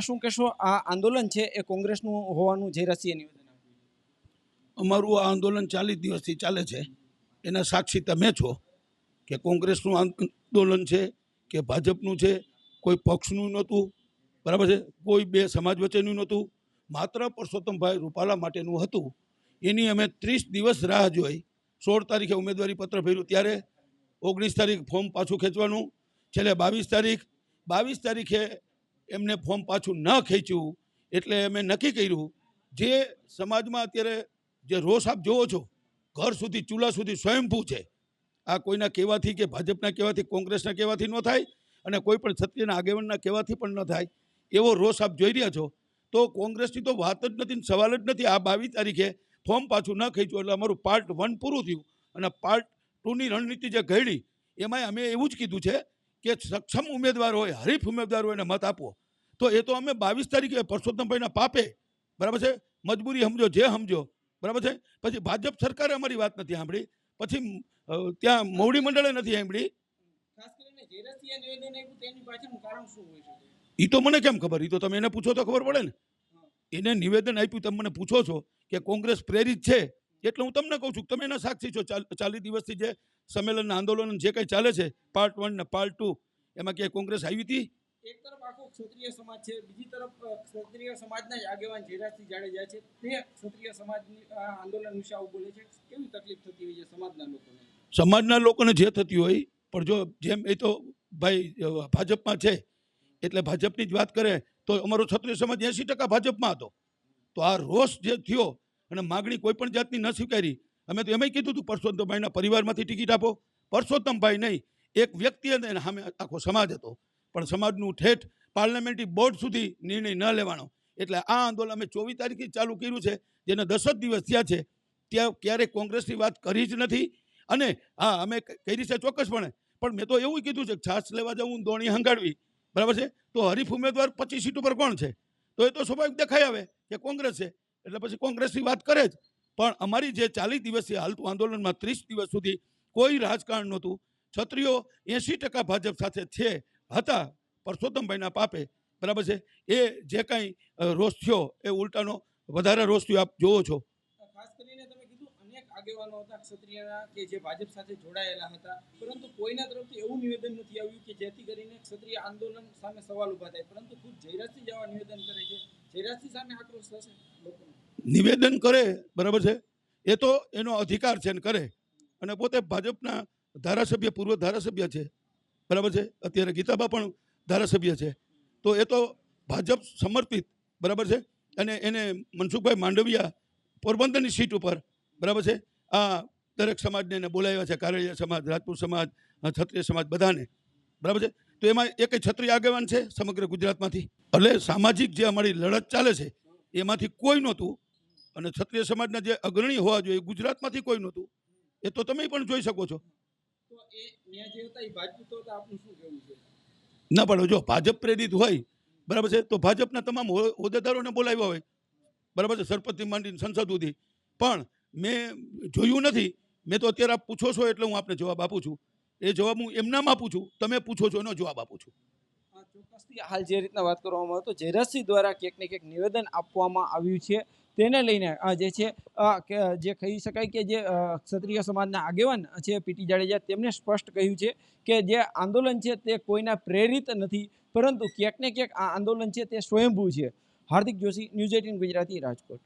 શું કહેશો? આ આંદોલન છે એ કોંગ્રેસનું હોવાનું જયરાજસિંહે નિવેદન આપ્યું અમારું આ આંદોલન ચાલીસ દિવસથી ચાલે છે. એના સાક્ષી તમે છો કે કોંગ્રેસનું આંદોલન છે કે ભાજપનું છે, કોઈ પક્ષનું નહોતું. બરાબર છે? કોઈ બે સમાજ વચ્ચેનું નહોતું. માત્ર પરસોત્તમભાઈ રૂપાલા માટેનું હતું. એની અમે ત્રીસ દિવસ રાહ જોઈ. સોળ તારીખે ઉમેદવારી પત્ર ભર્યું. ત્યારે ઓગણીસ તારીખ ફોર્મ પાછું ખેંચવાનું. છેલ્લે બાવીસ તારીખ. બાવીસ તારીખે એમને ફોર્મ પાછું ન ખેંચ્યું એટલે અમે નક્કી કર્યું, જે સમાજમાં અત્યારે જે રોષ આપ જોવો છો, ઘર સુધી, ચૂલા સુધી સ્વયંભૂ છે. આ કોઈના કહેવાથી કે ભાજપના કહેવાથી, કોંગ્રેસના કહેવાથી ન થાય અને કોઈ પણ ક્ષત્રિયના આગેવાનના કહેવાથી પણ ન થાય, એવો રોષ આપ જોઈ રહ્યા છો. તો કોંગ્રેસની તો વાત જ નથી સવાલ જ નથી. આ બાવીસ તારીખે ફોર્મ પાછું ન ખેંચ્યું એટલે અમારું પાર્ટ વન પૂરું થયું. અને પાર્ટ ટુની રણનીતિ જે ઘડી એમાં અમે એવું જ કીધું છે કે સક્ષમ ઉમેદવાર હોય હરીફ ઉમેદવાર હોય એને મત આપવો તો એ તો અમે બાવીસ તારીખે પરસોત્તમભાઈના પાપે બરાબર છે? મજબૂરી સમજો જે સમજો બરાબર છે? પછી ભાજપ સરકારે અમારી વાત નથી સાંભળી. પછી ત્યાં મોવડી મંડળે નથી સાંભળી. એ તો મને કેમ ખબર? એ તો તમે એને પૂછો તો ખબર પડે ને. એને નિવેદન આપ્યું તમે મને પૂછો છો કે કોંગ્રેસ પ્રેરિત છે? એટલે હું તમને કહું છું તમે એના સાક્ષી છો. ચાલ- ચાલીસ દિવસથી જે સંમેલન આંદોલન જે કંઈ ચાલે છે પાર્ટ વન ને પાર્ટ ટુ એમાં ક્યાંય કોંગ્રેસ આવી હતી? એક તરફ આખો ક્ષત્રિય સમાજ છે બીજી તરફ ક્ષત્રિય સમાજના જ આગેવાન જયરાજસિંહ જાડેજા છે. તે ક્ષત્રિય સમાજની આંદોલન વિશે આવું બોલે છે. કેવી તકલીફ થતી હોય છે સમાજના લોકોને? સમાજના લોકોને જે થતી હોય પણ જો જેમ એ તો ભાઈ ભાજપમાં છે એટલે ભાજપની જ વાત કરે તો અમારો ક્ષત્રિય સમાજ એંસી ટકા ભાજપમાં હતો. તો આ રોષ જે થયો અને માગણી કોઈ પણ જાતની ન સ્વીકારી. અમે તો એમય કીધું હતું, પરસોત્તમભાઈના પરિવારમાંથી ટિકિટ આપો. પરસોત્તમભાઈ નહીં, એક વ્યક્તિ એને સામે આખો સમાજ હતો. પણ સમાજનું ઠેઠ પાર્લામેન્ટરી બોર્ડ સુધી નિર્ણય ન લેવાનો. એટલે આ આંદોલન અમે ચોવીસ તારીખે ચાલુ કર્યું છે, જેને દસ જ દિવસ થયા છે. ત્યાં ક્યારેય કોંગ્રેસની વાત કરી જ નથી. અને હા, અમે કરી છે ચોક્કસપણે. પણ મેં તો એવું કીધું છે છાસ લેવા જવું દોણી હંગાડવી. બરાબર છે? તો હરીફ ઉમેદવાર પચીસ સીટ ઉપર કોણ છે? તો એ તો સ્વાભાવિક દેખાઈ આવે કે કોંગ્રેસ છે. એટલે પછી કોંગ્રેસની વાત કરે જ. પણ અમારી જે ચાલીસ દિવસથી હાલતું આંદોલનમાં ત્રીસ દિવસ સુધી કોઈ રાજકારણ નહોતું. છત્રીઓ એંશી ટકા ભાજપ સાથે છે, હતા પરસોત્તમભાઈના પાપે. બરાબર છે? એ જે કાંઈ રોષ થયો, એ ઉલટાનો વધારે રોષ થયો, આપ જોવો છો. ખાસ કરીને તમે કીધું, અનેક આગેવાનો હતા, ક્ષત્રિયના, કે જે ભાજપ સાથે જોડાયેલા હતા. પરંતુ કોઈના તરફથી એવું નિવેદન નથી આવ્યું કે જેથી કરીને ક્ષત્રિય આંદોલન સામે સવાલ ઊભા થાય. પરંતુ ખુદ જયરાજસિંહ જેવા નિવેદન કરે છે. નિવેદન કરે, બરાબર છે? એ તો એનો અધિકાર છે ને કરે. અને પોતે ભાજપના ધારાસભ્ય, પૂર્વ ધારાસભ્ય છે. બરાબર છે? અત્યારે ગીતાબા પણ ધારાસભ્ય છે. તો એ તો ભાજપ સમર્પિત, બરાબર છે? અને એને મનસુખભાઈ માંડવિયા પોરબંદરની સીટ ઉપર, બરાબર છે? આ દરેક સમાજને એને બોલાવ્યા છે કારડિયા સમાજ, રાજપૂત સમાજ, ક્ષત્રિય સમાજ બધાને. બરાબર છે? તો એમાં એક છત્રી આગેવાન છે સમગ્ર ગુજરાતમાંથી. એટલે સામાજિક જે અમારી લડત ચાલે છે એમાંથી કોઈ નહોતું. અને ક્ષત્રિય સમાજના જે અગ્રણી હોવા જોઈએ ગુજરાતમાંથી કોઈ નહોતું. એ તો તમે પણ જોઈ શકો છો. ના પણ જો ભાજપ પ્રેરિત હોય બરાબર છે તો ભાજપના તમામ હોદ્દેદારોને બોલાવ્યા હોય. બરાબર છે સરપંચથી માંડીને સંસદ સુધી. પણ મેં જોયું નથી. મેં તો અત્યારે આપ પૂછો છો એટલે હું આપને જવાબ આપું છું. એ જવાબ હું એમનામ આપું છું. તમે પૂછો છો, એનો જવાબ આપું છું. ચોક્કસથી હાલ જે રીતના વાત કરવામાં આવતો તો દ્વારા ક્યાંક ને ક્યાંક નિવેદન આપવામાં આવ્યું છે. તેને લઈને જે છે જે કહી શકાય કે જે ક્ષત્રિય સમાજના આગેવાન છે પીટી જાડેજા તેમણે સ્પષ્ટ કહ્યું છે કે જે આંદોલન છે તે કોઈના પ્રેરિત નથી, પરંતુ ક્યાંક ને ક્યાંક આ આંદોલન છે તે સ્વયંભૂ છે. Hardik Joshi, news eighteen Gujarati Rajkot.